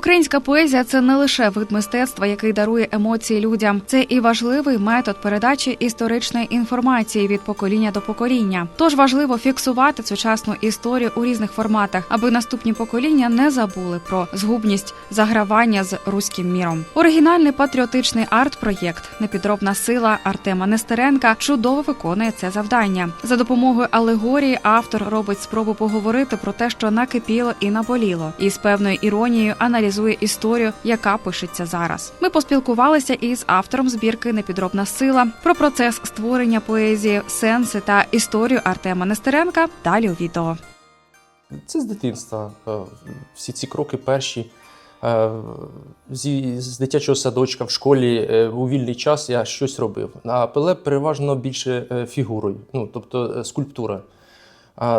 Українська поезія це не лише вид мистецтва, який дарує емоції людям. Це і важливий метод передачі історичної інформації від покоління до покоління. Тож важливо фіксувати сучасну історію у різних форматах, аби наступні покоління не забули про згубність загравання з руським міром. Оригінальний патріотичний арт-проєкт Непідробна сила Артема Нестеренка чудово виконує це завдання. За допомогою алегорії автор робить спробу поговорити про те, що накипіло і наболіло, і з певною іронією аналізує історію, яка пишеться зараз. Ми поспілкувалися із автором збірки Непідробна сила про процес створення поезії, сенси та історію Артема Нестеренка. Далі у відео. Це з дитинства. Е, Всі ці кроки перші. Е, з дитячого садочка в школі е, у вільний час я щось робив. А пеле переважно більше фігурою, ну, тобто скульптура.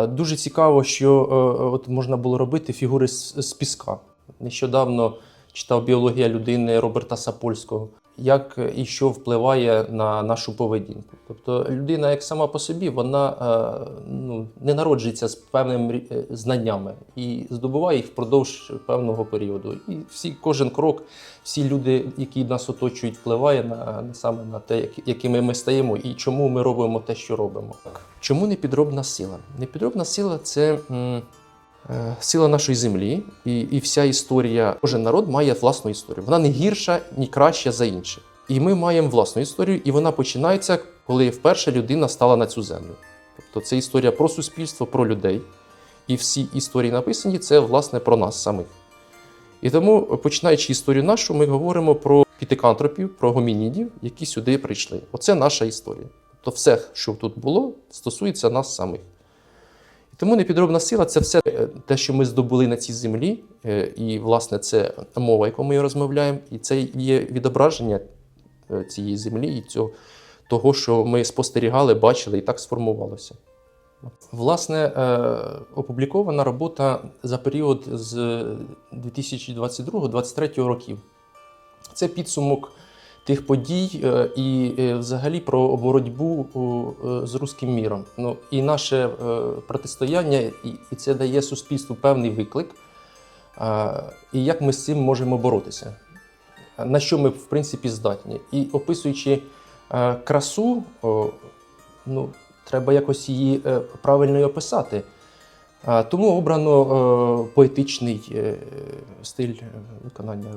Дуже цікаво, що от можна було робити фігури з, з піска. Нещодавно читав біологія людини Роберта Сапольського, як і що впливає на нашу поведінку. Тобто людина, як сама по собі, вона е, ну, не народжується з певними е, знаннями і здобуває їх впродовж певного періоду. І всі, кожен крок, всі люди, які нас оточують, впливає на, саме на те, як- якими ми стаємо і чому ми робимо те, що робимо. Чому непідробна сила? Непідробна сила це. Е, Сила нашої землі і, і вся історія. Кожен народ має власну історію. Вона не гірша, ні краща за інших. І ми маємо власну історію, і вона починається, коли вперше людина стала на цю землю. Тобто це історія про суспільство, про людей. І всі історії написані це власне про нас самих. І тому, починаючи історію нашу, ми говоримо про пітикантропів, про гомінідів, які сюди прийшли. Оце наша історія. Тобто все, що тут було, стосується нас самих. І тому непідробна сила це все е, те, що ми здобули на цій землі, е, і, власне, це мова, яку ми розмовляємо, і це є відображення е, цієї землі і цього, того, що ми спостерігали, бачили, і так сформувалося. Власне, опублікована робота за період з 2022-2023 років. Це підсумок тих подій е, і е, взагалі про боротьбу е, з руським міром. Ну, і наше протистояння, і, це дає суспільству певний виклик. І як ми з цим можемо боротися? На що ми, в принципі, здатні? І описуючи красу, ну, треба якось її правильно описати. Тому обрано поетичний стиль виконання.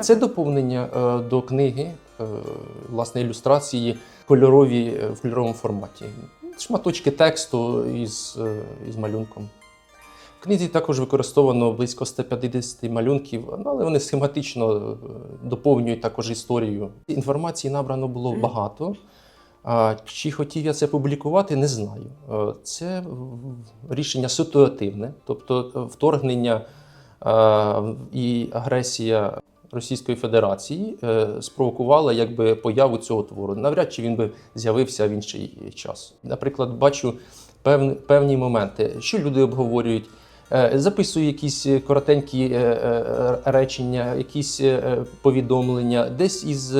Це доповнення е, до книги, е, власне, ілюстрації кольорові е, в кольоровому форматі. Шматочки тексту із, із малюнком. В книзі також використовано близько 150 малюнків, ну, але вони схематично доповнюють також історію. Інформації набрано було багато. Чи хотів я це публікувати, не знаю. Це рішення ситуативне, тобто вторгнення і агресія Російської Федерації е, спровокувала якби появу цього твору. Навряд чи він би з'явився в інший час. Наприклад, бачу певні, певні моменти, що люди обговорюють. Е, Записую якісь коротенькі е, речення, якісь повідомлення, десь із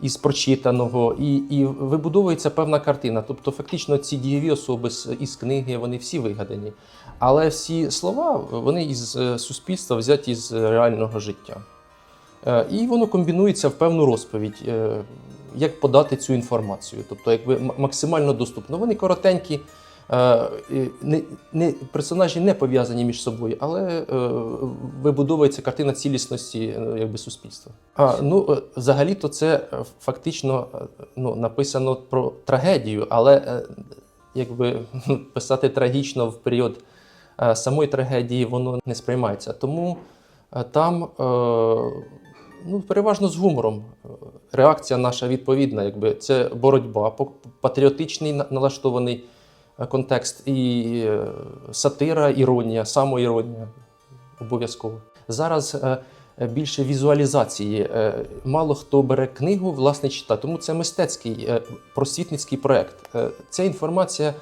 із прочитаного, і, і вибудовується певна картина. Тобто, фактично, ці дієві особи із книги вони всі вигадані. Але всі слова вони із суспільства взяті з реального життя. Е, І воно комбінується в певну розповідь, е, як подати цю інформацію. Тобто, якби максимально доступно. Вони коротенькі, е, не, не, персонажі не пов'язані між собою, але вибудовується картина цілісності якби, суспільства. А, ну, взагалі-то це фактично ну, написано про трагедію, але якби писати трагічно в період самої трагедії воно не сприймається. Тому там ну, переважно з гумором. Реакція наша відповідна, якби це боротьба, патріотичний налаштований е, контекст, і е, сатира, іронія, самоіронія обов'язково. Зараз е, більше візуалізації. Мало хто бере книгу, власне, читає. Тому це мистецький просвітницький проєкт. Е, Ця інформація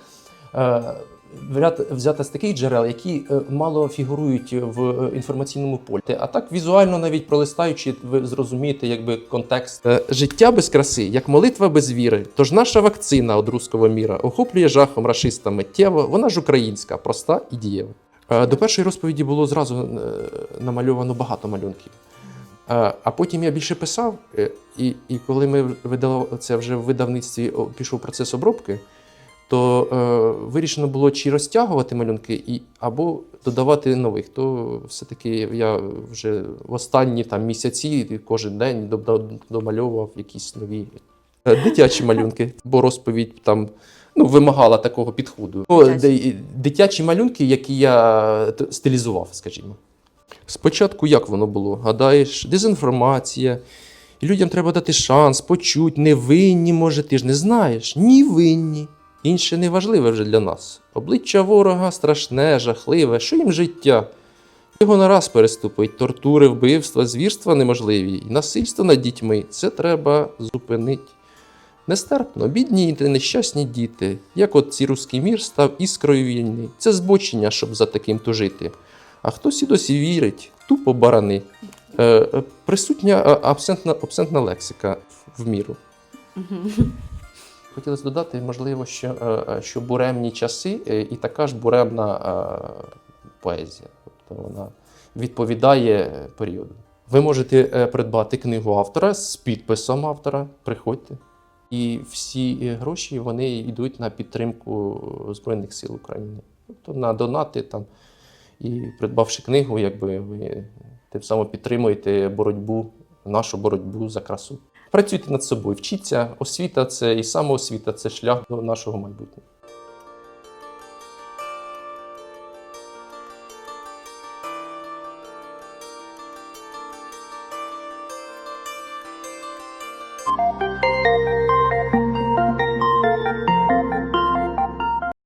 взята з таких джерел, які е, мало фігурують в е, інформаційному полі. А так візуально, навіть пролистаючи, ви зрозумієте, якби контекст. Е, Життя без краси, як молитва без віри. Тож наша вакцина від руського міра охоплює жахом рашиста миттєво. Вона ж українська, проста і дієва. До першої розповіді було зразу намальовано багато малюнків. А потім я більше писав, і, і коли ми видали це вже в видавництві пішов процес обробки, то е, вирішено було чи розтягувати малюнки, і, або додавати нових. То все-таки я вже в останні там, місяці кожен день домальовував якісь нові е, дитячі малюнки, бо розповідь там ну, вимагала такого підходу. Дитячі. Дитячі малюнки, які я стилізував, скажімо. Спочатку як воно було? Гадаєш, дезінформація. Людям треба дати шанс, почуть, не винні, може, ти ж не знаєш. Ні винні. Інше не важливе вже для нас. Обличчя ворога страшне, жахливе, що їм життя? Його нараз переступить, тортури, вбивства, звірства неможливі, і насильство над дітьми це треба зупинити. Нестерпно, бідні та нещасні діти, як от цей руський мір став іскрою війни. Це збочення, щоб за таким тужити. А хтось і досі вірить, тупо барани. Е, е, присутня е, абсентна, абсентна лексика в міру. Хотілося додати, можливо, що, е, е, що буремні часи е, і така ж буремна поезія. Тобто вона відповідає періоду. Ви можете придбати книгу автора з підписом автора. Приходьте. І всі гроші вони йдуть на підтримку Збройних сил України. Тобто на донати там. І придбавши книгу, якби ви тим самим підтримуєте боротьбу, нашу боротьбу за красу. Працюйте над собою, вчіться. Освіта це і самоосвіта це шлях до нашого майбутнього.